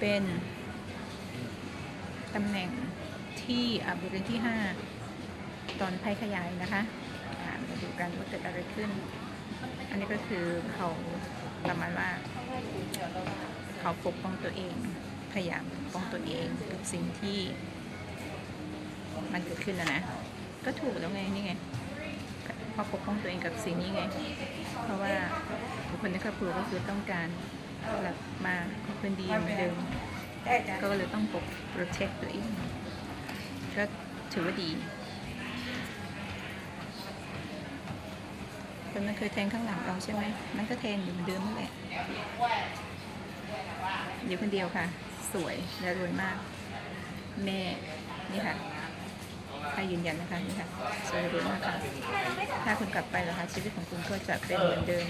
เป็นตำแหน่งที่อ่าบริเวณที่ 5 ตอนไพ่ขยายนะคะมาดูกันว่าเกิดอะไรขึ้น อันนี้ก็คือเขาประมาณว่า เขาปกป้องตัวเอง พยายามปกป้องตัวเองกับสิ่งที่มันเกิดขึ้นนะนะ ก็ถูกแล้วไงนี่ไงเพราะปกป้องตัวเองกับสิ่งนี้ไง เพราะว่าบุคคลในครอบครัวก็คือต้องการ กลับมาเป็นดีเหมือนเดิมก็เลยต้องปก protect ตัวเองก็ถือว่าดีคนมันเคยแทงข้างหลังเราใช่ไหม มันก็แทงอยู่เหมือนเดิมนั่นแหละอยู่คนเดียวค่ะ สวยและรวยมาก แม่ นี่ค่ะให้ยืนยันนะคะนี่ค่ะสวยรวยมากค่ะ ถ้าคุณกลับไปแล้วคะชีวิตของคุณก็จะเป็นเหมือนเดิม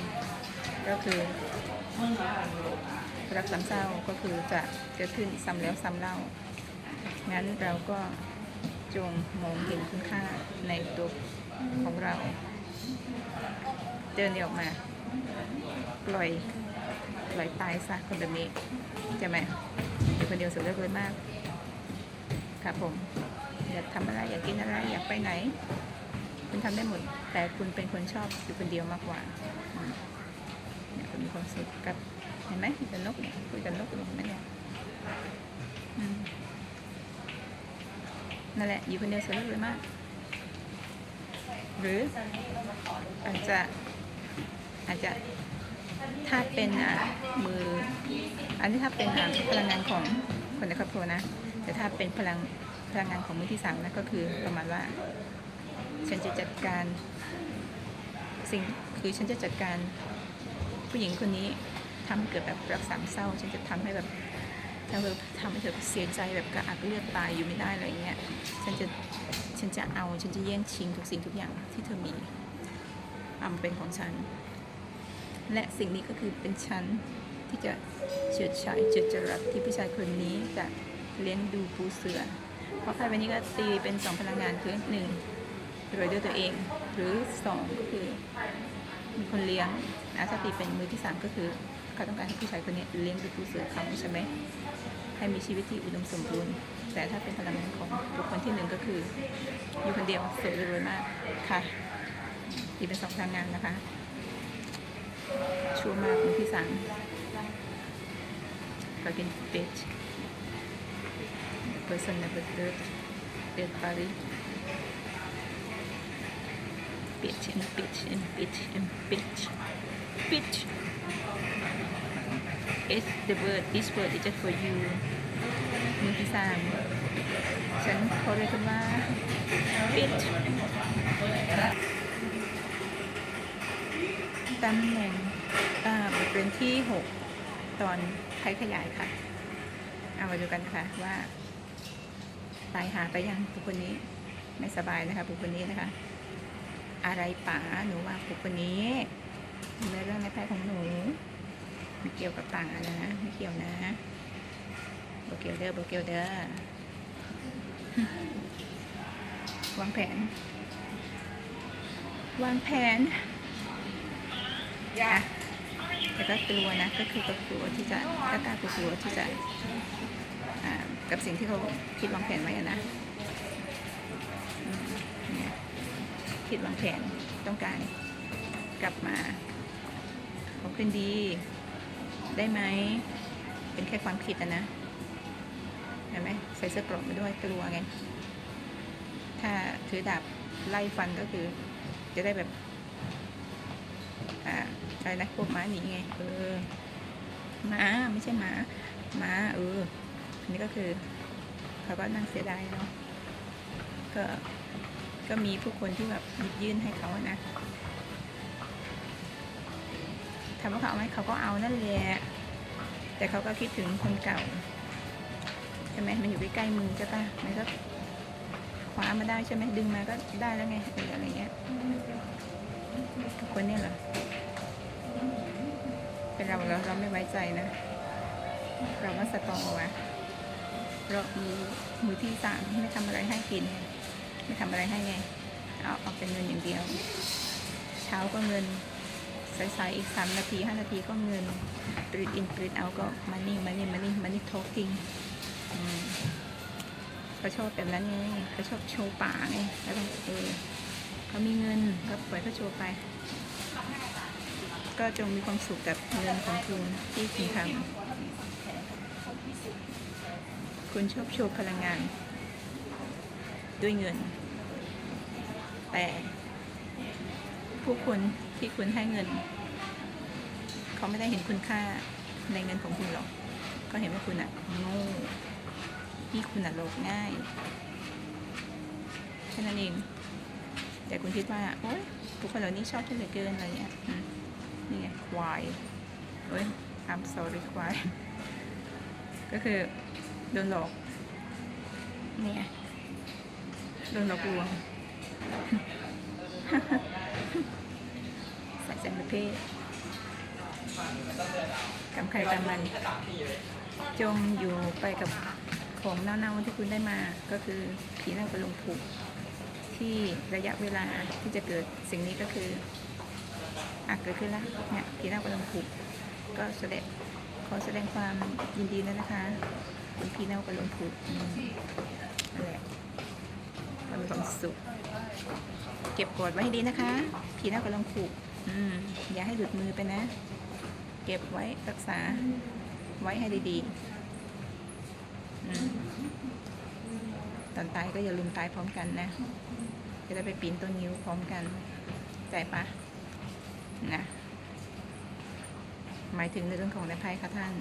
ก็คือ รักสามเศร้าก็คือจะเกิดขึ้นซ้ำแล้วซ้ำเล่า งั้นเราก็จงมองเห็นคุณค่าในตัวของเรา เดินออกมา ปล่อยปล่อยตายซะคนแบบนี้ใช่ไหมอยู่คนเดียวสุดเลือกเลยมาก ครับผม อยากทำอะไรอยากกินอะไรอยากไปไหน คุณทำได้หมด แต่คุณเป็นคนชอบอยู่คนเดียวมากกว่า มีความสุขกับเห็นไหมคุยกับนกเนี่ยคุยกับนกเนี่เห็นไหมเนี่ยนั่นแหละอยู่คนเดียวสุกเลยมาก หรืออาจจะอาจจะถ้าเป็นอะมือ อันนี้ถ้าเป็นพลังงานของคนในครอบครัวนะ แต่ถ้าเป็นพลังพลังงานของมือที่สามนะก็คือประมาณว่า ฉันจะจัดการสิ่งคือฉันจะจัดการ ผู้หญิงคนนี้ทำให้เกิดแบบรักสามเศร้าฉันจะทำให้แบบทำให้ทำให้เธอเสียใจแบบกระอักเลือดตายอยู่ไม่ได้อะไรเงี้ยฉันจะฉันจะเอาฉันจะแย่งชิงทุกสิ่งทุกอย่างที่เธอมีเอามาเป็นของฉัน และสิ่งนี้ก็คือเป็นชั้นที่จะเฉิดฉายเจิดจรัสที่ผู้ชายคนนี้จะเลี้ยงดูปูเสือ เพราะไพ่ใบนี้ก็ตีเป็นสองพลังงานคือหนึ่งรวยด้วยตัวเอง หรือสองก็คือ มีคนเลี้ยงนะถ้าตีเป็นมือที่สามก็คือเขาต้องการให้ผู้ชายคนนี้เลี้ยงดูปูเสือเขาใช่ไหมให้มีชีวิตที่อุดมสมบูรณ์ แต่ถ้าเป็นพลังงานของบุคคลที่หนึ่งก็คือ อยู่คนเดียวสวยรวยมากค่ะตีกเป็นสองพลังงานนะคะชั่วมากคนที่สามก็เป็น bitch the person never dead dead bitch and bitch and bitch and bitch bitch it's the word this word is just for you มือที่สามฉันขาเรียกกันว่า bitch ตำแหน่งอ่าบทเรียนที่ 6 ตอนไขขยายค่ะ เอามาดูกันนะคะว่าตายหาไปยังบุคคลนี้ ไม่สบายนะคะบุคคลนี้นะคะ อะไรป๋าหนูว่าบุคคลนี้ในเรื่องในแพ้ของหนูไม่เกี่ยวกับป๋านะ ไม่เกี่ยวนะโบเกียวเด้อโบเกียวเด้อวางแผน วางแผนอะแต่ก็กลัวนะก็คือก็กลัวที่จะกล้ากลัวๆที่จะอ่ากับสิ่งที่เขาคิดวางแผนไว้อะนะ คิดวางแผนต้องการกลับมาขอคืนดี ได้ไหม เป็นแค่ความคิดอะนะเห็นไหมใส่เสื้อกราะมาด้วยกลัวไง ถ้าถือดาบไล่ฟันก็คือ จะได้แบบอ่าอะไรนะพวกม้าหนีไง เออม้าไม่ใช่ม้าม้าเอออันนี้ก็คือเขาก็นั่งเสียดายเนาะก็ ก็มีผู้คนที่แบบหยิบยื่นให้เขานะถามว่าเขาเอาไหมเขาก็เอานั่นแหละแต่เขาก็คิดถึงคนเก่าใช่ไหมมันอยู่ใกล้ๆมือใช่ปะมันก็คว้ามาได้ใช่ไหมดึงมาก็ได้แล้วไงเอออะไรเงี้ยคนเนี้เหรอเป็นเราเราเราไม่ไว้ใจนะ เราว่าสตองวะเรามือมือที่สามไม่ทำอะไรให้กิน ไม่ทำอะไรให้ไง เอาเอาเป็นเงินอย่างเดียว เช้าก็เงินสายๆอีกสามนาทีห้านาทีก็เงินปริดอินปริดเอาก็มันนี่มันนี่มันนี่มันนี่ talking อืมเขาชอบแบบนั้นไงเขาชอบโชว์ป่าไงแล้วก็เออเขามีเงินก็ปล่อยเขาโชว์ไป ก็จงมีความสุขกับเงินของคุณที่คุณทำคุณชอบโชว์พลังงาน ด้วยเงิน แต่ผู้คนที่คุณให้เงิน เขาไม่ได้เห็นคุณค่าในเงินของคุณหรอกก็เห็นว่าคุณอะโง่ที่คุณอะโลภง่ายแค่นั้นเองแต่คุณคิดว่าโอ๊ยบุคคลเหล่านี้ชอบฉันเหลือเกินอะไรเงี้ยนี่ไงควายเอ้ย I'm sorry ควายก็คือโดนหลอกนี่ไง โดนหลอกลวงใส่ใจประเภทกำใครกำมัน จงอยู่ไปกับของเน่าๆที่คุณได้มาก็คือผีเน่ากระลงผูก ที่ระยะเวลาที่จะเกิดสิ่งนี้ก็คืออะเกิดขึ้นแล้วเนี่ยผีเน่ากระลงผูก ก็แสดงขอแสดงความยินดีด้วนะคะคุณผีเน่ากระลงผูกนั่นแหละ ก็มีความสุข เก็บกดไว้ให้ดีนะคะ ผีเน่ากระลงผูกอืมอย่าให้หลุดมือไปนะ เก็บไว้รักษาไว้ให้ดีๆ ตอนตายก็อย่าลืมตายพร้อมกันนะ จะได้ไปปีนต้นนิ้วพร้อมกัน ใจปะนะ หมายถึงในเรื่องของในไพ่ค่ะท่าน